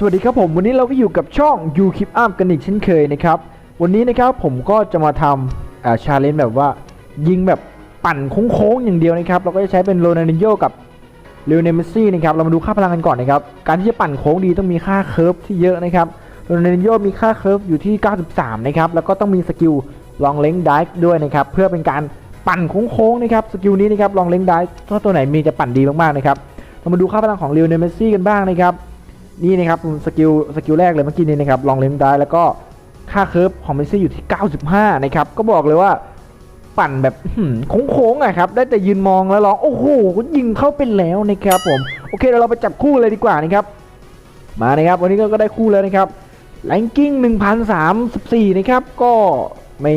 สวัสดีครับผมวันนี้เราก็อยู่กับช่อง You Keep Up กันอีกเช่นเคยนะครับ วันนี้นะครับผมก็จะมาทำชาเลนจ์แบบว่ายิงแบบปั่นโค้งๆอย่างเดียวนะครับ เราก็จะใช้เป็นโรนัลดินโญกับเลโอเนมสซี่นะครับเรามาดูค่าพลังกันก่อนนะครับ การที่จะปั่นโค้งดีต้องมีค่าเคิร์ฟที่เยอะนะครับโรนัลดินโญมีค่าเคิร์ฟอยู่ที่ 93 นะครับแล้วก็ต้องมีสกิลลองเล้งไดฟ์ด้วยนะครับเพื่อเป็นการปั่นโค้งๆนะครับสกิลนี้นะครับลองเล้งไดฟ์ถ้าตัวไหนมีจะปั่นดีมากๆนะครับเรามาดูค่าพลังของเลโอเนมซี่กันบ้างนะครับ นี่นะครับสกิลสกิลแรกเลยเมื่อกี้นี้นะครับลองเล่นได้แล้วก็ค่าเคิร์ฟของเมสซี่อยู่ที่ 95 นะครับ ก็บอกเลยว่าปั่นแบบโค้งๆอะครับ ได้แต่ยืนมองแล้วร้อง โอ้โหยิงเข้าเป็นแล้วนะครับผม โอเคเดี๋ยวเราไปจับคู่เลยดีกว่านะครับ มานะครับ วันนี้ก็ได้คู่แล้วนะครับแรงกิ้ง1034 นะครับ ก็ไม่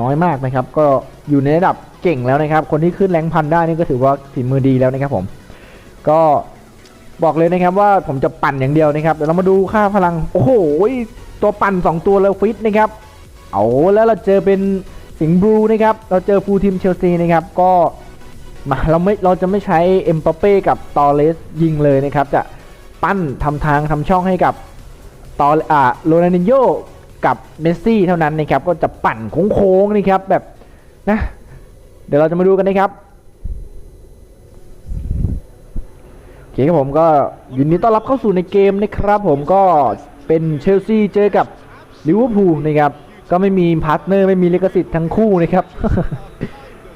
น้อยมากนะครับ ก็อยู่ในระดับเก่งแล้วนะครับ คนที่ขึ้นแรงพันได้นี่ก็ถือว่าฝีมือดีแล้วนะครับผม ก็ บอกเลยนะครับว่าผมจะปั่นอย่างเดียวนะครับเดี๋ยวเรามาดูค่าพลังโอ้โหตัวปั่น 2 ตัวแล้วฟิตนะครับเอาแล้วเราเจอเป็นสิงห์บลูนะครับเราเจอฟูลทีมเชลซีนะครับก็มาเราไม่เราจะไม่ใช้เอ็มปาเป้กับตอเลสยิงเลยนะครับจะปั้นทำทางทำช่องให้กับตออ่าโรนัลดินโญกับเมสซี่เท่านั้นนะครับก็จะปั่นโค้งๆนะครับแบบนะเดี๋ยวเราจะมาดูกันนะครับ โอ เคครับผมก็ยินดีต้อนรับเข้าสู่ในเกมนะครับ ผมก็เป็นเชลซีเจอกับลิเวอร์พูลนะครับ ก็ไม่มีพาร์ทเนอร์ไม่มีลิขสิทธิ์ทั้งคู่นะครับ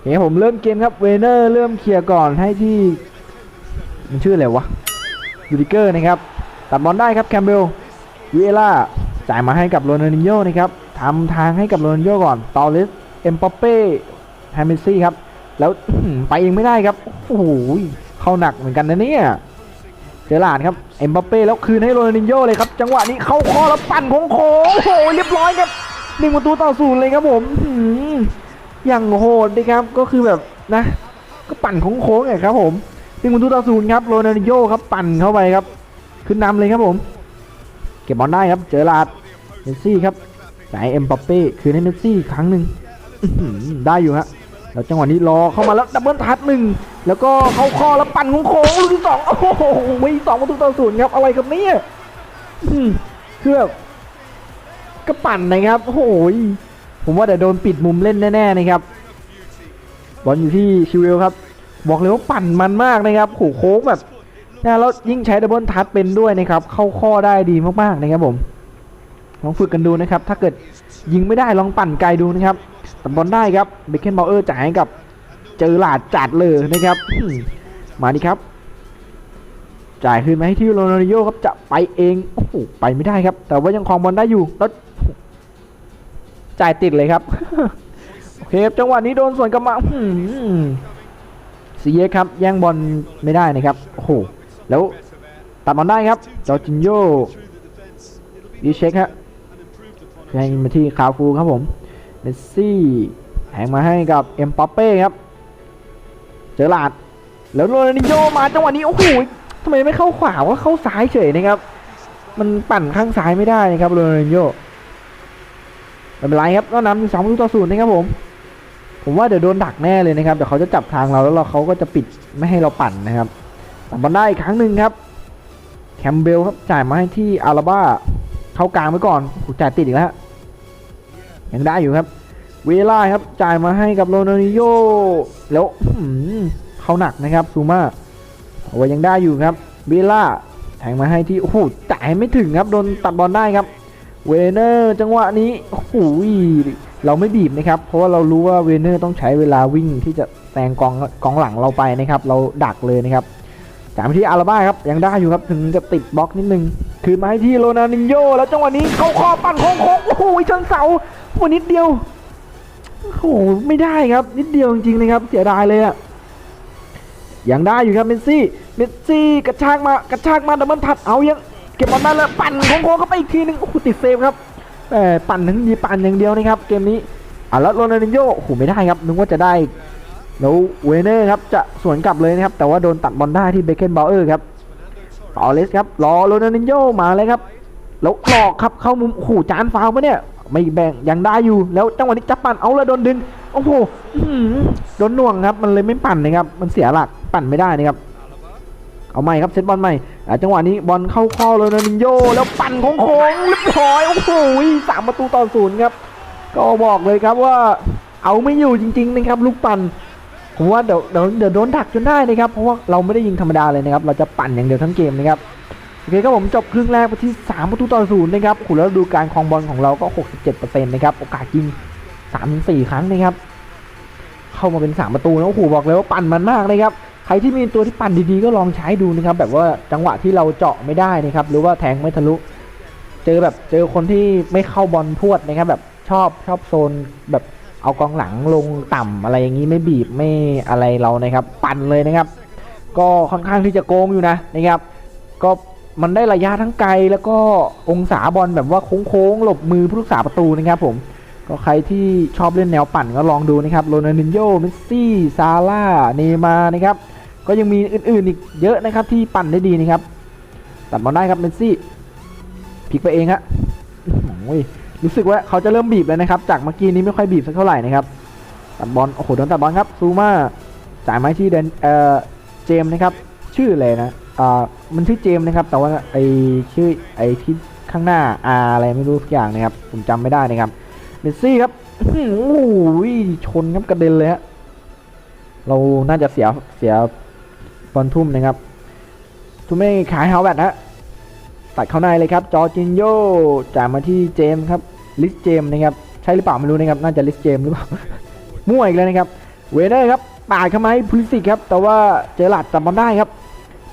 เคครับผมเริ่มเกมครับเวเนอร์เริ่มเคลียร์ก่อนให้ที่มันชื่ออะไรวะยูริเกอร์นะครับตัดบอลได้ครับแคมเบลยูเอล่าจ่ายมาให้กับโรนัลดินโญนะครับทำทางให้กับโรนัลดิโญก่อนตอเลสเอ็มปาเป้แฮมิซี่ครับแล้วไปเองไม่ได้ครับโอ้โห เข้าหนักเหมือนกันนะเนี่ยเจอหลาดครับเอ็มบัปเป้แล้วคืนให้โรนัลดินโญ่เลยครับ จังหวะนี้เข้าคอแล้วปั่นโค้งโคโอ้โหเรียบร้อยครับหนึ่งประตูต่อศูนย์เลยครับผมอย่างโหดเลยครับก็คือแบบนะ ก็ปั่นโค้งโค้งไงครับผมหนึ่งประตูต่อศูนย์ครับโรนัลดินโญ่ครับปั่นเข้าไปครับ ขึ้นนำเลยครับผม เก็บบอลได้ครับ เจอหลาดเมสซี่ครับจ่ายเอ็มบัปเป้คืนให้เมสซี่อีกครั้งหนึ่งได้อยู่ฮะ แล้วจังหวะนี้รอเข้ามาแล้วดับเบิลทัชหนึ่งแล้วก็เข้าคอแล้วปั่นโค้งลูกที่สองโอ้โหม่สองประตูต่อศูนย์ครับอะไรครับเนี่ยคือแบบก็ปั่นนะครับโอ้โหผมว่าเดี๋ยวโดนปิดมุมเล่นแน่ๆนะครับบอลอยู่ที่ชิวเวลครับ บอกเลยว่าปั่นมันมากนะครับโอ้โหโค้งแบบนะแล้วยิ่งใช้ดับเบิลทัชเป็นด้วยนะครับ เข้าข้อได้ดีมากๆนะครับผมลองฝึกกันดูนะครับ ถ้าเกิดยิงไม่ได้ลองปั่นไกลดูนะครับ ตัดบอลได้ครับเบคเคนบอลเออร์จ่ายให้กับเจอหลาดจัดเลยนะครับมาดิครับ จ่ายคืนมาให้ที่โรนัลดิโญครับจะไปเองโอ้โหไปไม่ได้ครับ แต่ว่ายังครองบอลได้อยู่แล้วจ่ายติดเลยครับโอเคครับจังหวะนี้โดนสวนกลับมาอืมซีเยครับแย่งบอลไม่ได้นะครับโอ้โหแล้วตัดบอลได้ครับจอจินโยดีเช็คฮะให้มาที่คาฟูครับผม เมสซี่แทงมาให้กับเอ็มปัปเป้ครับ เจอหลาด แล้วโรนัลดินโญมาจังหวะนี้ โอ้โหทำไมไม่เข้าขวาว่าเข้าซ้ายเฉยนะครับ มันปั่นข้างซ้ายไม่ได้นะครับโรนัลดินโญไม่เป็นไรครับก็นำสองประตูต่อศูนย์นะครับผม ผมว่าเดี๋ยวโดนดักแน่เลยนะครับเดี๋ยวเขาจะจับทางเราแล้วเราเขาก็จะปิดไม่ให้เราปั่นนะครับตัดบอลได้อีกครั้งหนึ่งครับแคมเบลครับจ่ายมาให้ที่อาราบ้าเข้ากลางไว้ก่อนจ่ายติดอีกแล้ว ยังได้อยู่ครับ เวล่าครับจ่ายมาให้กับโรนัลดิโญแล้วเข้าหนักนะครับซูมาโอ้ยังได้อยู่ครับเวล่าแทงมาให้ที่โอ้โหจ่ายไม่ถึงครับโดนตัดบอลได้ครับ เวเนอร์จังหวะนี้โอ้โหเราไม่บีบนะครับ เพราะว่าเรารู้ว่าเวเนอร์ต้องใช้เวลาวิ่งที่จะแซงกองกองหลังเราไปนะครับ เราดักเลยนะครับจ่ายมาที่อาราบ้าครับยังได้อยู่ครับถึงจะติดบล็อกนิดนึง คืนมาให้ที่โรนัลดินโญแล้วจังหวะนี้เข้าคอปั่นโค้งโอ้โหชนเสา โอ้นิดเดียวโอ้โหไม่ได้ครับ นิดเดียวจริงๆนะครับ เสียดายเลยอะยังได้อยู่ครับเมสซี่เมสซี่กระชากมากระชากมาดับเบิลทัดเอายังเก็บบอลได้แล้วปั่นโค้งเข้าไปอีกทีหนึงโอ้โหติดเซฟครับแต่ปั่นทั้งดีปั่นอย่างเดียวนะครับ เกมนี้อะแล้วโรนัลดินโญโอ้โหไม่ได้ครับนึกว่าจะได้แล้วเวเนอร์ครับจะสวนกลับเลยนะครับ แต่ว่าโดนตัดบอลได้ที่เบเคนบาเออร์ครับตอเลสครับรอโรนัลดินโญมาเลยครับแล้วหลอกครับเข้ามุมโอ้โหจานฟาวล์ปะเนี่ย ไม่แบ่งยังได้อยู่แล้วจังหวะนี้จับปั่นเอาแล้วโดนดึงโอ้โหโดนน่วงครับ มันเลยไม่ปั่นนะครับ มันเสียหลักปั่นไม่ได้นะครับ เอาใหม่ครับเซตบอลใหม่จังหวะนี้บอลเข้าข้อโรนัลดินโยแล้วปั่นโค้งๆเรียบร้อยโอ้โหสามประตูต่อศูนย์ครับ ก็บอกเลยครับว่า เอาไม่อยู่จริง ๆ นะครับ ลูกปั่นผมว่าเดี๋ยวเดี๋ยวเดี๋ยวโดนดักจนได้นะครับเพราะว่าเราไม่ได้ยิงธรรมดาเลยนะครับ เราจะปั่นอย่างเดียวทั้งเกมนะครับ โอเคครับผมจบครึ่งแรกไปที่ 3 ประตูต่อศูนย์นะครับโอ้โหแล้วดูการครองบอลของเราก็ 67%นะครับโอกาสยิง3-4 ครั้งนะครับเข้ามาเป็น 3 ประตูนะโอ้โหบอกเลยว่าปั่นมันมากนะครับใครที่มีตัวที่ปั่นดีๆก็ลองใช้ดูนะครับ แบบว่าจังหวะที่เราเจาะไม่ได้นะครับ หรือว่าแทงไม่ทะลุ เจอแบบเจอคนที่ไม่เข้าบอลพวดนะครับ แบบชอบชอบโซนแบบเอากองหลังลงต่ำอะไรอย่างนี้ไม่บีบไม่อะไรเรานะครับ ปั่นเลยนะครับ ก็ค่อนข้างที่จะโกงอยู่นะนะครับ ก็ มันได้ระยะทั้งไกลแล้วก็องศาบอลแบบว่าโค้งๆหลบมือผู้รักษาประตูนะครับผมก็ใครที่ชอบเล่นแนวปั่นก็ลองดูนะครับโรนัลดินโญ่เมสซี่ซาร่าเนย์มานะครับก็ยังมีอื่นๆอีกเยอะนะครับที่ปั่นได้ดีนะครับตัดบอลได้ครับเมสซี่พลิกไปเองฮะโอ้ยรู้สึกว่าเขาจะเริ่มบีบแล้วนะครับ จากเมื่อกี้นี้ไม่ค่อยบีบสักเท่าไหร่นะครับตัดบอลโอ้โหโดนตัดบอลครับซูมาจ่ายไม้ที่เดนเอ่อเจมนะครับ ชื่ออะไรนะอ่ามันชื่อเจมส์นะครับ แต่ว่าไอชื่อไอที่ข้างหน้าอาอะไรไม่รู้สักอย่างนะครับผมจำไม่ได้นะครับเมสซี่ครับโอ้โหชนครับกระเด็นเลยฮะเราน่าจะเสียเสียบอลทุ่มนะครับทุ่มไม่ขายฮาวเวิร์ดฮะตัดเข้าในเลยครับจอจินโยจ่ายมาที่เจมส์ครับลิสเจมส์นะครับใช่หรือเปล่าไม่รู้นะครับน่าจะลิสเจมส์หรือเปล่ามั่วอีกแล้วนะครับเวเนอร์ครับปาดเข้ามาให้พลิสิกครับแต่ว่าเจอหลัดจับบอลได้ครับ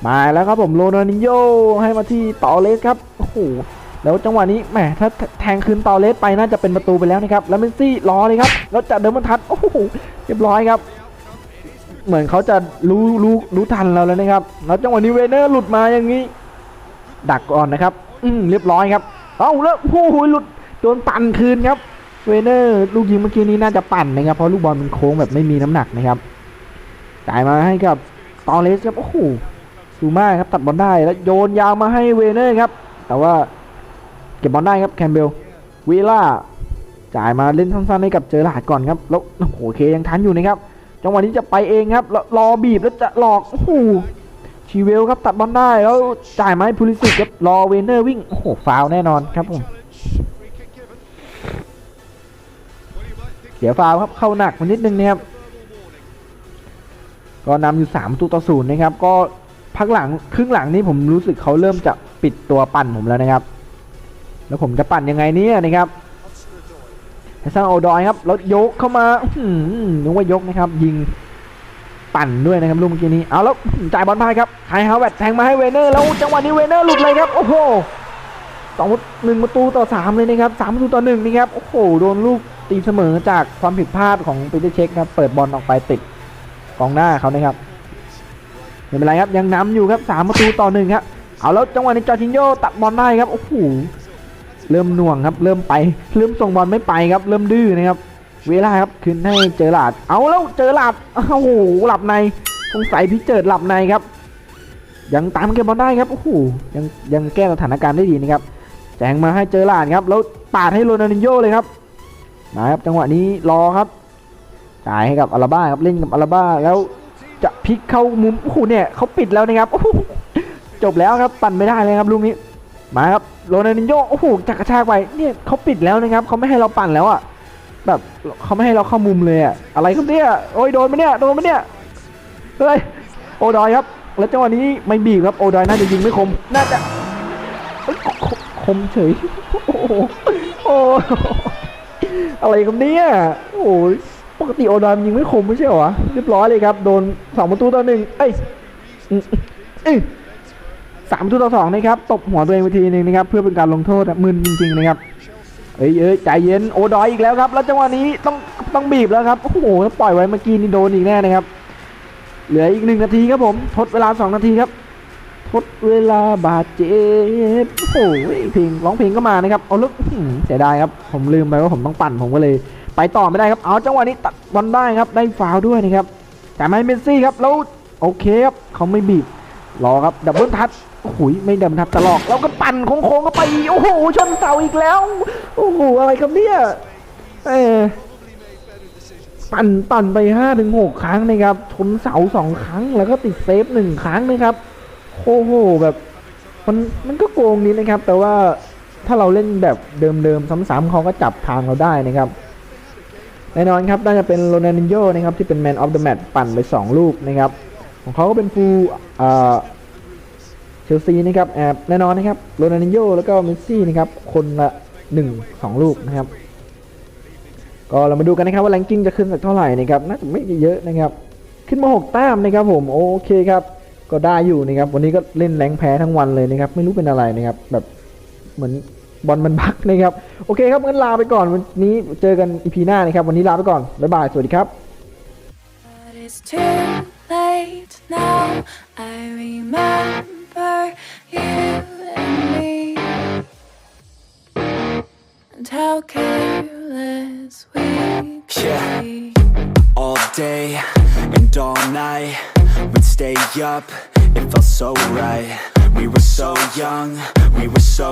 มาแล้วครับผมโรนัลดิโยให้มาที่ตอเลสครับโอ้โหแล้วจังหวะนี้แหมถ้าแทงคืนตอเลสไปน่าจะเป็นประตูไปแล้วนะครับแล้วเมสซี่รอเลยครับแล้วจะเดินบรรทัดโอ้โหเรียบร้อยครับ เหมือนเขาจะรู้รู้รู้ทันเราแล้วนะครับแล้วจังหวะนี้เวเนอร์หลุดมาอย่างนี้ ดักก่อนนะครับ อืมเรียบร้อยครับเอ้าแล้วโอ้โหหลุดโดนปั่นคืนครับเวเนอร์ลูกยิงเมื่อกี้นี้น่าจะปั่นนะครับเพราะลูกบอลมันโค้งแบบไม่มีน้ำหนักนะครับจ่ายมาให้กับตอเลสครับโอ้โห ซูมาครับตัดบอลได้แล้วโยนยาวมาให้เวเนอร์ครับ แต่ว่าเก็บบอลได้ครับแคมเบลวีล่าจ่ายมาเล่นสั้นๆให้กับเจอหลาดก่อนครับ แล้วโอ้โหเคยังทันอยู่นะครับจังหวะนี้จะไปเองครับแล้วรอบีบแล้วจะหลอกโอ้โหชีเวลครับตัดบอลได้แล้วจ่ายมาให้พูลิสิกครับรอเวเนอร์วิ่งโอ้โหฟาวแน่นอนครับผมเสียฟาวครับเข้าหนักมานิดนึงนะครับก็นำอยู่3ประตูต่อศูนย์นะครับ ก็ พักหลังครึ่งหลังนี้ผมรู้สึกเขาเริ่มจะปิดตัวปั่นผมแล้วนะครับ แล้วผมจะปั่นยังไงเนี่ยนะครับให้สร้างโอดอยครับแล้วยกเข้ามาหือนึกว่ายกนะครับ ยิงปั่นด้วยนะครับลูกเมื่อกี้นี้เอาแล้วจ่ายบอลพาดครับไฮฮาวเวิร์ดแทงมาให้เวเนอร์แล้วจังหวะนี้เวเนอร์หลุดเลยครับโอ้โหสองหนึ่งประตูต่อสามเลยนะครับสามประตูต่อหนึ่งนี่ครับโอ้โหโดนลูกตีเสมอจากความผิดพลาดของปีเตอร์เช็คครับเปิดบอลออกไปติดกองหน้าเขานะครับ ไม่เป็นไรครับยังนำอยู่ครับสามประตูต่อหนึ่งครับเอาแล้วจังหวะนี้จอร์จินโยตัดบอลได้ครับโอ้โหเริ่มหน่วงครับ เริ่มไปเริ่มส่งบอลไม่ไปครับ เริ่มดื้อนะครับ เวลาครับคืนให้เจอหลาด เอาแล้วเจอหลาดโอ้โหหลับในสงสัยพี่เจิดหลับในครับ ยังตามเก็บบอลได้ครับโอ้โหยังยังแก้สถานการณ์ได้ดีนะครับแจงมาให้เจอหลาดครับ แล้วปาดให้โรนัลดินโยเลยครับมาครับจังหวะนี้รอครับจ่ายให้กับอาราบ้าครับเล่นกับอาราบ้าแล้ว จะพลิกเข้ามุมโอ้โหเนี่ยเขาปิดแล้วนะครับโอ้โหจบแล้วครับปั่นไม่ได้เลยครับลูกนี้มาครับโรนัลดินโยโอ้โหจักกระชากไปเนี่ยเขาปิดแล้วนะครับเขาไม่ให้เราปั่นแล้วอะแบบเขาไม่ให้เราเข้ามุมเลยอะอะไรครับเนี่ยโอ้ยโดนไหมเนี่ยโดนไหมเนี่ยเฮ้ยโอดอยครับ แล้วจังหวะนี้ไม่บีบครับโอดอยน่าจะยิงไม่คมน่าจะคมเฉยโอ้โหโอ้โหอะไรครับเนี่ยโอ้ย ปกติโอดามนยิงไม่คมไม่ใช่เหรอวะเรียบร้อยเลยครับ โดนสองประตูต่อหนึ่งเอ้ยสามประตูต่อสองนะครับตบหัวตัวเองไปทีหนึงนะครับ เพื่อเป็นการลงโทษมึนจริง ๆ นะครับเอ้ยเอ้ยใจเย็นโอดอยอีกแล้วครับ แล้วจังหวะนี้ต้องต้องบีบแล้วครับโอ้โหถ้าปล่อยไว้เมื่อกี้นี่โดนอีกแน่นะครับ เหลืออีกหนึ่งนาทีครับผม ทดเวลาสองนาทีครับ ทดเวลาบาดเจ็บโอ้โหเพลงร้องเพลงก็มานะครับเอาลึกเสียดายครับ ผมลืมไปว่าผมต้องปั่นผมก็เลย ไปต่อไม่ได้ครับ เอาจังหวะนี้ตัดบอลได้ครับ ได้ฟาวล์ด้วยนะครับ แต่ไม่เมสซี่ครับ แล้วโอเคครับ เขาไม่บีบ รอครับ ดับเบิลทัชโอ้โหไม่ดับเบิลทัชตลอดแล้วก็ปั่นโค้งๆก็ไป โอ้โห ชนเสาอีกแล้ว โอ้โห อะไรครับเนี่ย เออปั่นปั่นไป5้าถึงหครั้งนะครับ ชนเสาสองครั้ง แล้วก็ติดเซฟหนึ่งครั้งนะครับ โอ้โห แบบมันมันก็โกงนี้นะครับ แต่ว่าถ้าเราเล่นแบบเดิมๆซ้ำๆเขาก็จับทางเราได้นะครับ แน่นอนครับน่าจะเป็นโรนัลดินโญ่นะครับที่เป็นแมนออฟเดอะแมตช์ปั่นไป 2 ลูกนะครับ ของเขาก็เป็นฟูลเชลซีนะครับแอบแน่นอนนะครับโรนัลดินโญ่แล้วก็เมสซี่นะครับคนละ1 2 ลูกนะครับ ก็เรามาดูกันนะครับว่าแรงกิ้งจะขึ้นสักเท่าไหร่นะครับน่าจะไม่เยอะนะครับ ขึ้นมา 6 แต้มนะครับผมโอเคครับก็ได้อยู่นะครับวันนี้ก็เล่นแรงแพ้ทั้งวันเลยนะครับ ไม่รู้เป็นอะไรนะครับแบบเหมือน บอลมันบักนะครับ โอเคครับงั้นลาไปก่อนวันนี้เจอกันอีพีหน้านะครับ วันนี้ลาไปก่อน บ๊ายบาย สวัสดีครับ But it's too late now. I remember you and me, and how careless we could Yeah. be. all day and all night. We'd stay up, it felt so right. We were so young, we were so